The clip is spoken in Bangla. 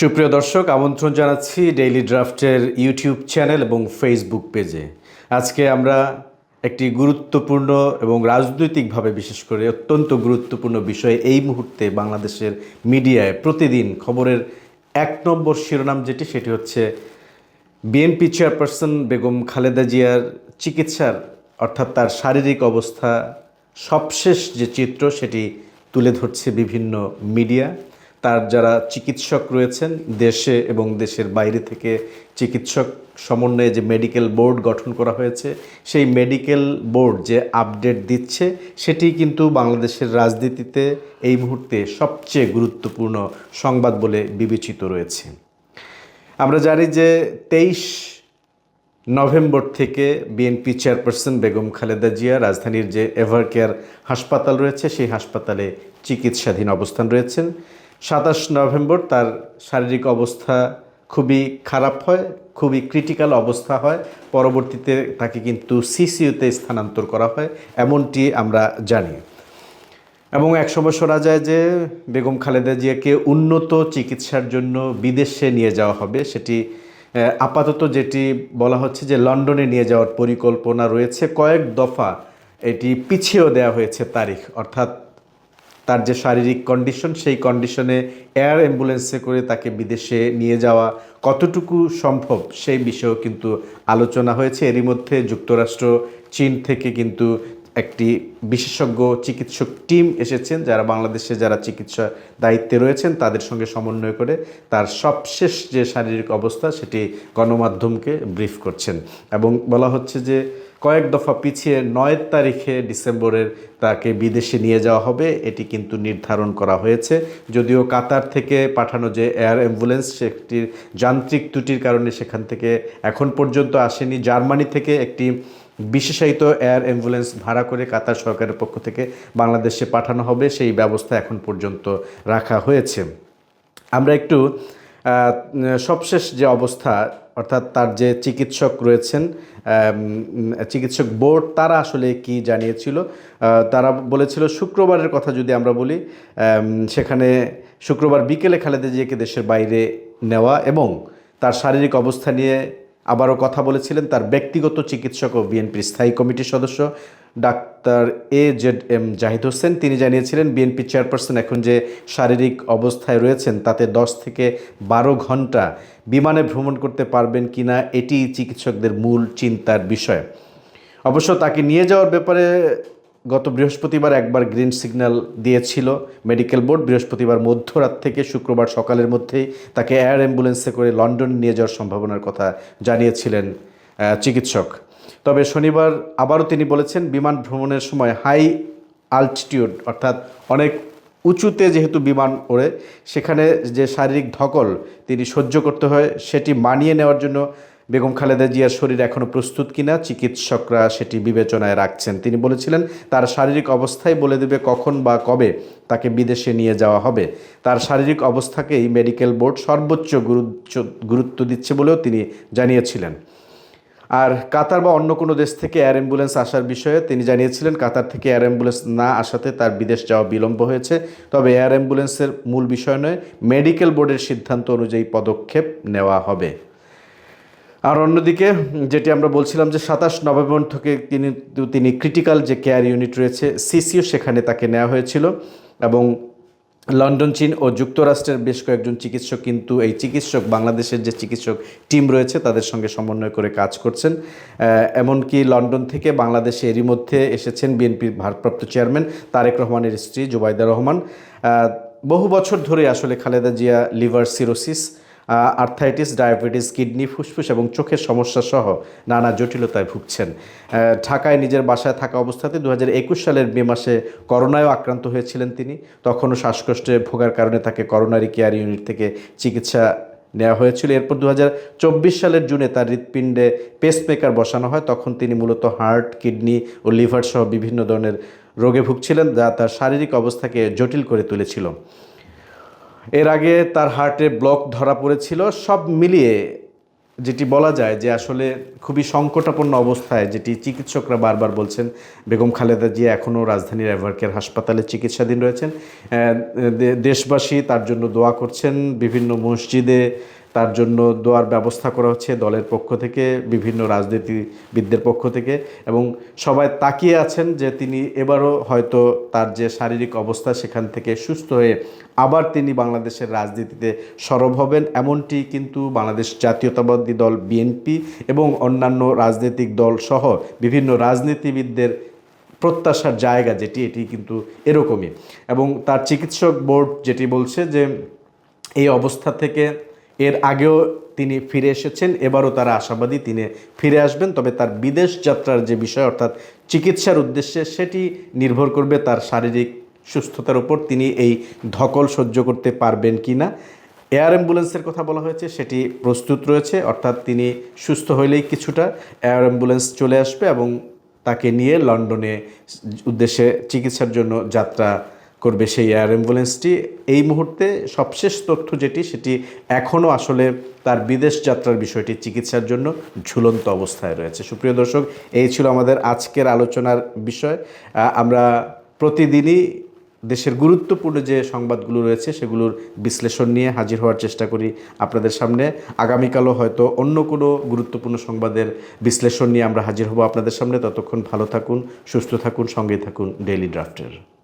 সুপ্রিয় দর্শক, আমন্ত্রণ জানাচ্ছি ডেইলি ড্রাফটের ইউটিউব চ্যানেল এবং ফেসবুক পেজে আজকে আমরা একটি গুরুত্বপূর্ণ এবং রাজনৈতিকভাবে বিশেষ করে অত্যন্ত গুরুত্বপূর্ণ বিষয় এই মুহূর্তে বাংলাদেশের মিডিয়ায় প্রতিদিন খবরের এক নম্বর শিরোনাম যেটি, সেটি হচ্ছে বিএনপি চেয়ারপারসন বেগম খালেদা জিয়ার চিকিৎসার, অর্থাৎ তার শারীরিক অবস্থা সবশেষ যে চিত্র, সেটি তুলে ধরছে বিভিন্ন মিডিয়া। তার যারা চিকিৎসক রয়েছেন দেশে এবং দেশের বাইরে থেকে চিকিৎসক সমন্বয়ে যে মেডিকেল বোর্ড গঠন করা হয়েছে, সেই মেডিকেল বোর্ড যে আপডেট দিচ্ছে, সেটি কিন্তু বাংলাদেশের রাজনীতিতে এই মুহূর্তে সবচেয়ে গুরুত্বপূর্ণ সংবাদ বলে বিবেচিত রয়েছে। আমরা জানি যে তেইশ নভেম্বর থেকে বিএনপি চেয়ারপারসন বেগম খালেদা জিয়া রাজধানীর যে এভার কেয়ার হাসপাতাল রয়েছে, সেই হাসপাতালে চিকিৎসাধীন অবস্থান রয়েছেন। সাতাশ নভেম্বর তার শারীরিক অবস্থা খুবই খারাপ হয়, খুবই ক্রিটিক্যাল অবস্থা হয়। পরবর্তীতে তাকে কিন্তু সিসিউতে স্থানান্তর করা হয়, এমনটি আমরা জানি। এবং একসময় শোনা যায় যে বেগম খালেদা জিয়াকে উন্নত চিকিৎসার জন্য বিদেশে নিয়ে যাওয়া হবে। সেটি আপাতত যেটি বলা হচ্ছে যে লন্ডনে নিয়ে যাওয়ার পরিকল্পনা রয়েছে। কয়েক দফা এটি পিছিয়েও দেওয়া হয়েছে তারিখ, অর্থাৎ তার যে শারীরিক কন্ডিশন সেই কন্ডিশনে এয়ার অ্যাম্বুলেন্সে করে তাকে বিদেশে নিয়ে যাওয়া কতটুকু সম্ভব, সেই বিষয়েও কিন্তু আলোচনা হয়েছে। এরই মধ্যে যুক্তরাষ্ট্র, চীন থেকে কিন্তু একটি বিশেষজ্ঞ চিকিৎসক টিম এসেছেন, যারা বাংলাদেশে যারা চিকিৎসা দায়িত্বে রয়েছেন, তাদের সঙ্গে সমন্বয় করে তার সবশেষ যে শারীরিক অবস্থা, সেটি গণমাধ্যমকে ব্রিফ করছেন। এবং বলা হচ্ছে যে কয়েক দফা পিছিয়ে নয় তারিখে ডিসেম্বরের তাকে বিদেশে নিয়ে যাওয়া হবে, এটি কিন্তু নির্ধারণ করা হয়েছে। যদিও কাতার থেকে পাঠানো যে এয়ার অ্যাম্বুলেন্স সেটির যান্ত্রিক ত্রুটির কারণে সেখান থেকে এখন পর্যন্ত আসেনি। জার্মানি থেকে একটি বিশেষায়িত এয়ার অ্যাম্বুলেন্স ভাড়া করে কাতার সরকারের পক্ষ থেকে বাংলাদেশে পাঠানো হবে, সেই ব্যবস্থা এখন পর্যন্ত রাখা হয়েছে। আমরা একটু সবশেষ যে অবস্থা অর্থাৎ তার যে চিকিৎসক রয়েছেন চিকিৎসক বোর্ড, তারা আসলে কি জানিয়েছিল? তারা বলেছিল শুক্রবারের কথা যদি আমরা বলি সেখানে শুক্রবার বিকেলে খালেদা জিয়াকে দেশের বাইরে নেওয়া এবং তার শারীরিক অবস্থা নিয়ে আবারও কথা বলেছিলেন তার ব্যক্তিগত চিকিৎসক ও বিএনপির স্থায়ী কমিটির সদস্য doctor A Z M Zahid Hossain. তিনি জানিয়েছিলেন, বিএনপি চেয়ারপারসন এখন যে শারীরিক অবস্থায় রয়েছেন, তাতে দশ থেকে বারো ঘণ্টা বিমানে ভ্রমণ করতে পারবেন কিনা, এটি চিকিৎসকদের মূল চিন্তার বিষয়। অবশ্য তাকে নিয়ে যাওয়ার ব্যাপারে গত বৃহস্পতিবার একবার গ্রিন সিগন্যাল দিয়েছিল মেডিকেল বোর্ড। বৃহস্পতিবার মধ্যরাত থেকে শুক্রবার সকালের মধ্যেই তাকে এয়ার অ্যাম্বুলেন্সে করে লন্ডন নিয়ে যাওয়ার সম্ভাবনার কথা জানিয়েছিলেন চিকিৎসক। তবে শনিবার আবারও তিনি বলেছেন, বিমান ভ্রমণের সময় হাই আল্টিটিউড অর্থাৎ অনেক উঁচুতে যেহেতু বিমান ওড়ে, সেখানে যে শারীরিক ধকল তিনি সহ্য করতে হয়, সেটি মানিয়ে নেওয়ার জন্য বেগম খালেদা জিয়ার শরীর এখনও প্রস্তুত কিনা, চিকিৎসকরা সেটি বিবেচনায় রাখছেন। তিনি বলেছিলেন, তার শারীরিক অবস্থাই বলে দেবে কখন বা কবে তাকে বিদেশে নিয়ে যাওয়া হবে। তার শারীরিক অবস্থাকেই মেডিকেল বোর্ড সর্বোচ্চ গুরুত্ব গুরুত্ব দিচ্ছে বলেও তিনি জানিয়েছিলেন। আর কাতার বা অন্য কোনো দেশ থেকে এয়ার অ্যাম্বুলেন্স আসার বিষয়ে তিনি জানিয়েছিলেন, কাতার থেকে এয়ার অ্যাম্বুলেন্স না আসাতে তার বিদেশ যাওয়া বিলম্ব হয়েছে। তবে এয়ার অ্যাম্বুলেন্সের মূল বিষয় নয়, মেডিকেল বোর্ডের সিদ্ধান্ত অনুযায়ী পদক্ষেপ নেওয়া হবে। আর অন্যদিকে, যেটি আমরা বলছিলাম যে সাতাশ নভেম্বর থেকে তিনি তিনি ক্রিটিক্যাল যে কেয়ার ইউনিট রয়েছে সিসিও সেখানে তাকে নেওয়া হয়েছিল এবং লন্ডন, চীন ও যুক্তরাষ্ট্রের বেশ কয়েকজন চিকিৎসক কিন্তু এই চিকিৎসক, বাংলাদেশের যে চিকিৎসক টিম রয়েছে, তাদের সঙ্গে সমন্বয় করে কাজ করছেন। এমনকি লন্ডন থেকে বাংলাদেশে এরই মধ্যে এসেছেন বিএনপির ভারপ্রাপ্ত চেয়ারম্যান তারেক রহমানের স্ত্রী জুবাইদা রহমান। বহু বছর ধরে আসলে Khaleda Zia liver cirrhosis arthritis diabetes kidney ফুসফুস এবং চোখের সমস্যা সহ নানা জটিলতায় ভুগছেন। ঢাকায় নিজের বাসায় থাকা অবস্থাতে দু হাজার একুশ সালের মে মাসে করোনায়ও আক্রান্ত হয়েছিলেন তিনি। তখনও শ্বাসকষ্টে ভোগার কারণে তাকে করোনারি কেয়ার ইউনিট থেকে চিকিৎসা নেওয়া হয়েছিল। এরপর দু হাজার চব্বিশ সালের জুনে তার হৃৎপিণ্ডে পেসমেকার বসানো হয়। তখন তিনি মূলত হার্ট কিডনি ও লিভার সহ বিভিন্ন ধরনের রোগে ভুগছিলেন, যা তার শারীরিক অবস্থাকে জটিল করে তুলেছিল। এর আগে তার হার্টে ব্লক ধরা পড়েছিল, সব মিলিয়ে যেটি বলা যায় যে আসলে খুবই সংকটাপন্ন অবস্থায় যেটি চিকিৎসকরা বারবার বলছেন, বেগম খালেদা জিয়া এখনও রাজধানীর এভারকের হাসপাতালে চিকিৎসাধীন রয়েছেন। দেশবাসী তার জন্য দোয়া করছেন, বিভিন্ন মসজিদে তার জন্য দোয়ার ব্যবস্থা করা হচ্ছে দলের পক্ষ থেকে, বিভিন্ন রাজনীতিবিদদের পক্ষ থেকে এবং সবাই তাকিয়ে আছেন যে তিনি এবারও হয়তো তার যে শারীরিক অবস্থা সেখান থেকে সুস্থ হয়ে আবার তিনি বাংলাদেশের রাজনীতিতে সরব হবেন। এমনটি কিন্তু বাংলাদেশ জাতীয়তাবাদী দল বিএনপি এবং অন্যান্য রাজনৈতিক দল সহ বিভিন্ন রাজনীতিবিদদের প্রত্যাশার জায়গা যেটি, এটি কিন্তু এরকমই। এবং তার চিকিৎসক বোর্ড যেটি বলছে যে, এই অবস্থা থেকে এর আগেও তিনি ফিরে এসেছেন, এবারও তারা আশাবাদী তিনি ফিরে আসবেন, তবে তার বিদেশ যাত্রার যে বিষয়, অর্থাৎ চিকিৎসার উদ্দেশ্যে সেটি নির্ভর করবে তার শারীরিক সুস্থতার উপর, তিনি এই ধকল সহ্য করতে পারবেন কি না। এয়ার অ্যাম্বুলেন্সের কথা বলা হয়েছে, সেটি প্রস্তুত রয়েছে, অর্থাৎ তিনি সুস্থ হইলেই কিছুটা এয়ার অ্যাম্বুলেন্স চলে আসবে এবং তাকে নিয়ে লন্ডনে উদ্দেশ্যে চিকিৎসার জন্য যাত্রা করবে সেই এয়ার অ্যাম্বুলেন্সটি। এই মুহূর্তে সবশেষ তথ্য যেটি, সেটি এখনও আসলে তার বিদেশ যাত্রার বিষয়টি চিকিৎসার জন্য ঝুলন্ত অবস্থায় রয়েছে। সুপ্রিয় দর্শক, এই ছিল আমাদের আজকের আলোচনার বিষয়। আমরা প্রতিদিনই দেশের গুরুত্বপূর্ণ যে সংবাদগুলো রয়েছে, সেগুলোর বিশ্লেষণ নিয়ে হাজির হওয়ার চেষ্টা করি আপনাদের সামনে। আগামীকালও হয়তো অন্য কোনো গুরুত্বপূর্ণ সংবাদের বিশ্লেষণ নিয়ে আমরা হাজির হব আপনাদের সামনে। ততক্ষণ ভালো থাকুন, সুস্থ থাকুন, সঙ্গে থাকুন ডেইলি ড্রাফটের।